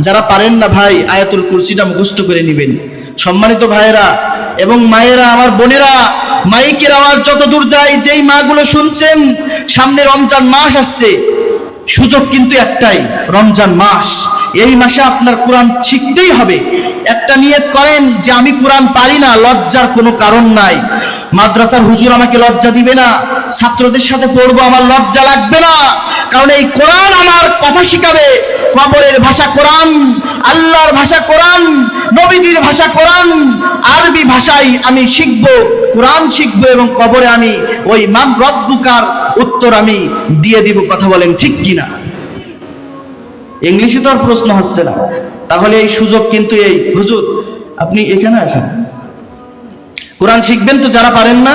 যারা পারেন না ভাই, আয়াতুল কুরসিটা মুখস্থ করে নেবেন। সম্মানিত ভাইয়েরা এবং মায়েরা, আমার বোনেরা, মাইকের আওয়াজ যত দূর যায়, যেই মাগুলো শুনছেন, সামনে রমজান মাস আসছে। সুযোগ কিন্তু একটাই, রমজান মাস। এই মাসে আপনার কোরআন শিখতেই হবে। একটা নিয়ত করেন যে আমি কোরআন পারি না, লজ্জার কোনো কারণ নাই। মাদ্রাসার হুজুর আমাকে লজ্জা দিবে না, ছাত্রদের সাথে পড়ব, আমার লজ্জা লাগবে না। কারণ এই কোরআন কথা শিখাবে। কবরের ভাষা কোরআন, আল্লাহর ভাষা কোরআন, নবীজির ভাষা কোরআন, আরবি ভাষায় আমি শিখব, কোরআন শিখব এবং কবরে আমি ওই মান রব্বুকার উত্তর আমি দিয়ে দিব, কথা বলেন ঠিক কিনা? ইংলিশে তো আর প্রশ্ন হচ্ছে না। তাহলে এই সুযোগ কিন্তু এই, হুজুর, আপনি এখানে আসেন। কোরআন শিখবেন তো যারা পারেন না,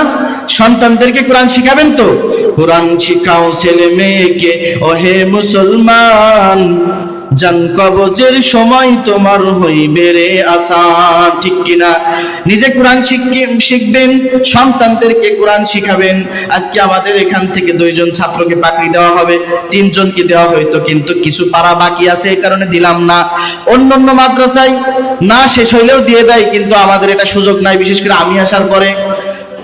সন্তানদেরকে কোরআন শিখাবেন তো? কোরআন শিখাও ছেলে মেয়েকে, ওহে মুসলমান, জান কবজের সময় তোমার হইবে রে আসান, ঠিক কিনা? নিজে কোরআন শিখবেন, সন্তানদেরকে কোরআন শিখাবেন। আজকে আমাদের এখান থেকে দুইজন ছাত্রকে পাকড়ি দেওয়া হবে, তিনজনকে দেওয়া হয়তো কিন্তু কিছু পারা বাকি আছে এই কারণে দিলাম না। অন্য অন্য মাদ্রাসায় না শেষ হইলেও দিয়ে দেয়, কিন্তু আমাদের এটা সুযোগ নাই, বিশেষ করে আমি আসার পরে।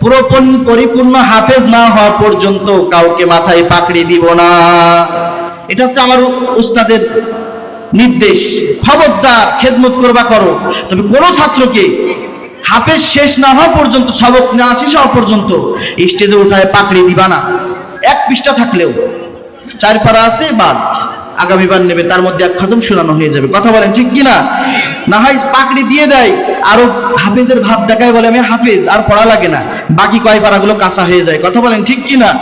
পুরো পন- পরিপূর্ণ হাফেজ না হওয়া পর্যন্ত কাউকে মাথায় পাকড়ি দিব না। এটা হচ্ছে আমার উস্তাদের নির্দেশ। খবরদার, খেদমত করবা করো। তবে কোন ছাত্রকে হাফেজ শেষ না হওয়া পর্যন্ত, সবক না শেষ হওয়া পর্যন্ত স্টেজে উঠায় পাকড়ি দিবা না। এক পৃষ্ঠা থাকলেও চার পারা আছে, বাদ আগামীবার নেবে, তার মধ্যে এক খতম শোনানো হয়ে যাবে। কথা বলেন ঠিক কিনা? না হয় পাকড়ি দিয়ে দেয়। আরও হাফেজের ভাব দেখায় বলে, আমি হাফেজ, আর পড়া লাগে না। বাকি কয় পারাগুলো কাঁচা হয়ে যায়। কথা বলেন ঠিক কিনা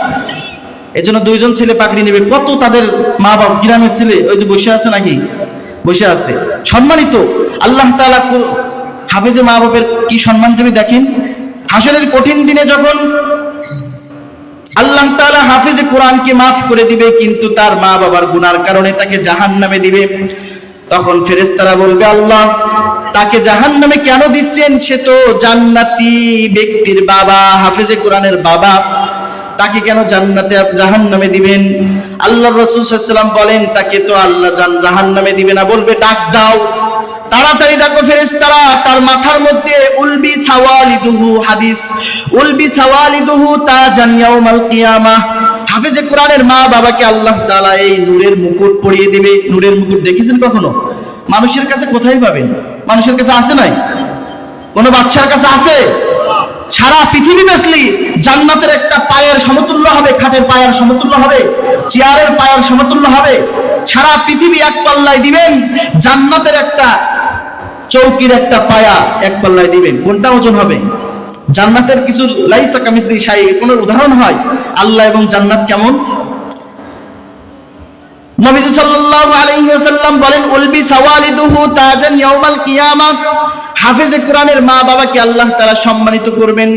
এজন্য দুইজন ছেলে পাকড়ি নেবে। কত তাদের মা বাবা গ্রামের ছেলে, ওই যে বসে আছে নাকি? বসে আছে। সম্মানিত, আল্লাহ তাআলা কো- হাফেজে মা বাপের কি সম্মান দেবে দেখেন, হাসরের কঠিন দিনে যখন আল্লাহ তাআলা হাফেজে কোরআনকে মাফ করে দিবে, কিন্তু তার মা বাবার গুনার কারণে তাকে জাহান নামে দিবে। তখন ফেরেশতারা বলবে, আল্লাহ, তাকে জাহান্নামে কেন দিচ্ছেন? সে তো জান্নাতি ব্যক্তির বাবা, হাফেজে কোরআনের বাবা। তাকে কেন জান্নাতে জাহান নামে দিবেন? আল্লাহ রসুল বলেন, তাকে তো আল্লাহ জাহান নামে দিবে না। বলবে, ডাক দাও। তাড়াতাড়ি ডাকো ফেরেশতারা, তার মাথার মধ্যে উলবি সাওয়ালিদুহু হাদিস। উলবি সাওয়ালিদুহু তাজান ইয়াউমাল কিয়ামাহ হাফেজে কোরআনের মা বাবাকে আল্লাহ তাআলা এই নূরের মুকুট পরিয়ে দিবে। নূরের মুকুট দেখেছেন কখনো? মানুষের কাছে কোথায় পাবেন? মানুষের কাছে আছে নাই? কোনো বাচ্চার কাছে আছে? সারা পৃথিবী বেসলি জান্নাতের একটা পায়ের সমতুল্য হবে, খাটের পায়ের সমতুল্য হবে, চেয়ারের পায়ের সমতুল্য হবে। সারা পৃথিবী এক পাল্লায় দিবেন, জান্নাতের একটা চৌকির একটা পায়া এক পাল্লায় দিবেন। কোনটা ওজন হবে? জান্নাতের কিছু লাইসা কামিসদি শাই কোন উদাহরণ হয়? আল্লাহ এবং জান্নাত কেমন? সাল্লাল্লাহু আলাইহি ওয়াসাল্লাম বলেন, উলবি সাওয়ালিদুহু তাজান ইয়াউমাল কিয়ামাহ হাফেজে কোরআনের মা বাবাকে আল্লাহ তাআলা সম্মানিত করবেন?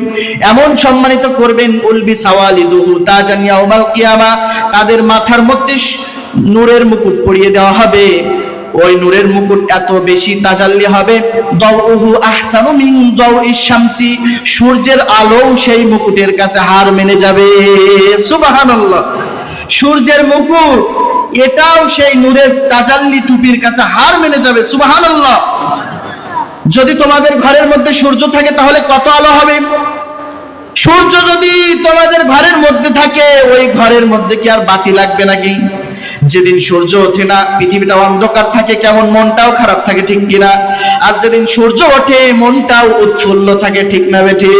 এমন সম্মানিত করবেন, উলবি সাওয়ালিদুহু তাজান ইয়াউমাল কিয়ামা। তাদের মাথার মধ্যে নূরের মুকুট পরিয়ে দেওয়া হবে। ওই নূরের মুকুট এত বেশি তাজাল্লি হবে? দাউহু আহসানু মিন দাউইশ শামসি। সূর্যের আলো সেই মুকুটের কাছে হার মেনে যাবে। সুবহানাল্লাহ। সূর্যের মুকুট, এটাও সেই নূরের তাজাল্লি টুপির কাছে হার মেনে যাবে। সুবহানাল্লাহ। যদি তোমাদের ঘরের মধ্যে সূর্য থাকে তাহলে কত আলো হবে? সূর্য যদি তোমাদের ঘরের মধ্যে থাকে, ওই ঘরের মধ্যে কি আর বাতি লাগবে নাকি? যেদিন সূর্য ওঠে না, পৃথিবীটা অন্ধকার থাকে, কেমন মনটাও খারাপ থাকে, ঠিক কিনা? আর যেদিন সূর্য ওঠে, মনটাও উৎফুল্ল থাকে, ঠিক না বেঠি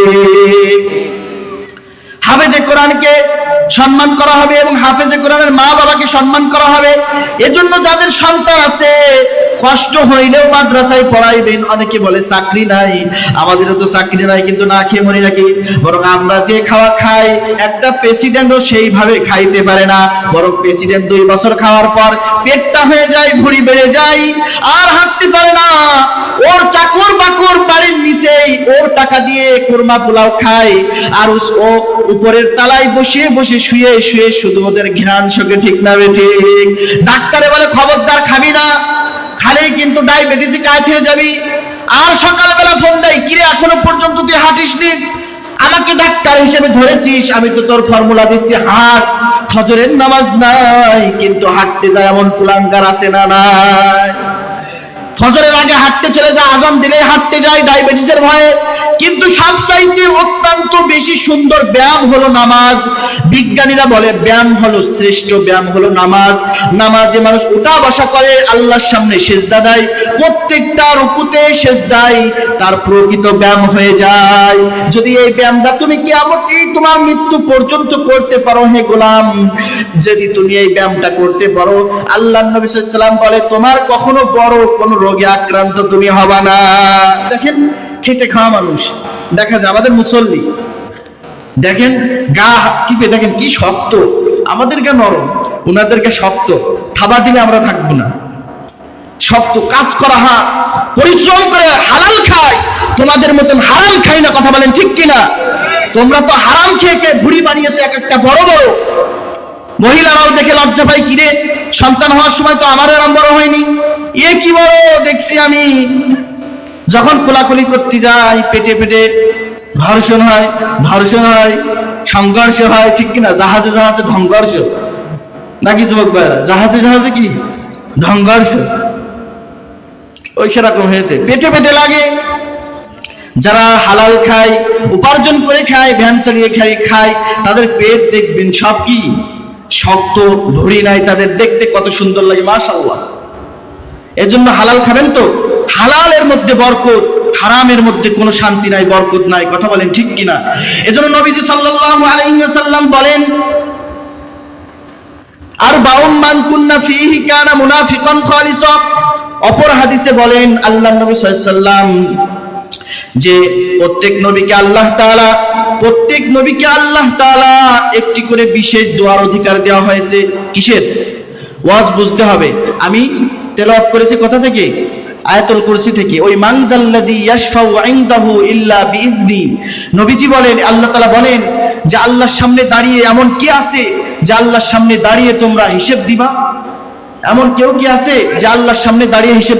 হাফেজে কোরআনকে সম্মান করা হবে এবং হাফেজে কোরআনের মা বাবাকে সম্মান করা হবে। এজন্য যাদের সন্তান আছে কষ্ট হইলেও মাদ্রাসায় পড়াইবেন। অনেকে বলে, চাকরি নাই। আমাদেরও তো চাকরি নাই, কিন্তু না খেয়ে মরি নাকি? বরং আমরা যে খাওয়া খাই, একটা প্রেসিডেন্টও সেইভাবে খাইতে পারে না। বরং প্রেসিডেন্ট দুই বছর খাওয়ার পর পেটটা হয়ে যায়, ভুঁড়ি বেড়ে যায়, আর হাঁটতে পারে না। ওর চাকর বাকর বাড়ির নিচেই ওর টাকা দিয়ে কোরমা পোলাও খায়। আর ও উপরের তালায় বসে বসে শুয়ে শুয়ে শুধু ওদের ঘ্রাণ শোকে ঠিক না ঠিক। ডাক্তারে বলে, খবরদার খাবি না। খালেই কিন্তু ডায়াবেটিসে কাজ হয়ে যাবি। আর সকালবেলা ফোন দেয়, কিরে, এখনও পর্যন্ত তুই হাঁটিস নি আমাকে ডাক্তার হিসেবে ধরেছিস, আমি তো তোর ফর্মুলা দিচ্ছি, হাট। ফজরের নামাজ নাই, কিন্তু হাঁটতে যায় এমন কুলাঙ্গার আছে না নাই? ফজরের আগে হাঁটতে চলে যায়, আজান দিলে হাঁটতে যায় ডায়াবেটিসের ভয়ে। কিন্তু সবচাইতে অত্যন্ত বেশি সুন্দর ব্যায়াম হলো নামাজ। বিজ্ঞানীরা বলে ব্যায়াম হলো শ্রেষ্ঠ ব্যায়াম হলো নামাজ। নামাজে মানুষ উঠা বসা করে, আল্লাহর সামনে সেজদা দেয়। প্রত্যেকটা রুকুতে সেজদায় তার প্রকৃত ব্যায়াম হয়ে যায়। যদি এই ব্যায়ামটা তুমি কেমন এই তোমার মৃত্যু পর্যন্ত করতে পারো হে গোলাম, যদি তুমি এই ব্যায়ামটা করতে পারো, আল্লাহ নবী সাল্লাম বলে, তোমার কখনো বড় কোনো রোগে আক্রান্ত তুমি হবা না। দেখেন, খেটে খাওয়া মানুষ, দেখা যায় আমাদের মুসল্লি, দেখেন গা হাত টিপে, দেখেন কি শক্ত আমাদের গা নরম ওনাদেরকে শক্ত, থাবা দিলে আমরা থাকব না। শক্ত কাজ করা হাত পরিশ্রম করে হালাল খায়, তোমাদের মতন হারাম খাই না কথা বলেন ঠিক কিনা? তোমরা তো হারাম খেয়ে খেয়ে ভুড়ি বানিয়েছে এক একটা বড় বড়। মহিলারাও দেখে লজ্জা পাই কিরে, সন্তান হওয়ার সময় তো আমার এরম বড় হয়নি। এ কি বড় দেখছি আমি। যখন কোলাকুলি করতে যাই, পেটে পেটে ঘর্ষণ হয়, ধর্ষণ হয়, সংঘর্ষ হয়, ঠিক কিনা? জাহাজে জাহাজে সংঘর্ষ নাকি যুবক ভাইরা জাহাজে জাহাজে কি? সংঘর্ষ ওই সেরকম হয়েছে। পেটে পেটে লাগে। যারা হালাল খায়, উপার্জন করে খায়, ভ্যান চালিয়ে খায় খায়, তাদের পেট দেখবেন সব কি? শক্ত ভরি নাই, তাদের দেখতে কত সুন্দর লাগে, মাশাআল্লাহ। এজন্য হালাল খাবেন তো? হালালের মধ্যে বরকত, হারামের মধ্যে কোনো শান্তি নাই, বরকত নাই, কথা বলেন ঠিক কিনা? এজন্য নবীজি সাল্লাল্লাহু আলাইহি ওয়াসাল্লাম বলেন, আর বাউম মান কুন্না ফিহি কানা মুনাফিকান খালিসা অপর হাদিসে বলেন আল্লাহ নবী ওয়াসাল্লাম যে প্রত্যেক নবীকে আল্লাহ তাআলা, প্রত্যেক নবীকে আল্লাহ তাআলা একটি করে বিশেষ দোয়ার অধিকার দেওয়া হয়েছে। কিসের? ওয়াজ বুঝতে হবে। আমি তেলাওয়াত করেছি কথা থেকে? আয়াতুল কুরসি থেকে। ওই মানজাল্লাযী ইয়াশফাউ ইনদাহু ইল্লা বিইজনি নবীজি বলেন, আল্লাহ তাআলা বলেন, যে আল্লাহর সামনে দাঁড়িয়ে এমন কি আছে যে আল্লাহর সামনে দাঁড়িয়ে তোমরা হিসেব দিবা? এমন কেউ কি আছে যে আল্লাহর সামনে দাঁড়িয়ে হিসেব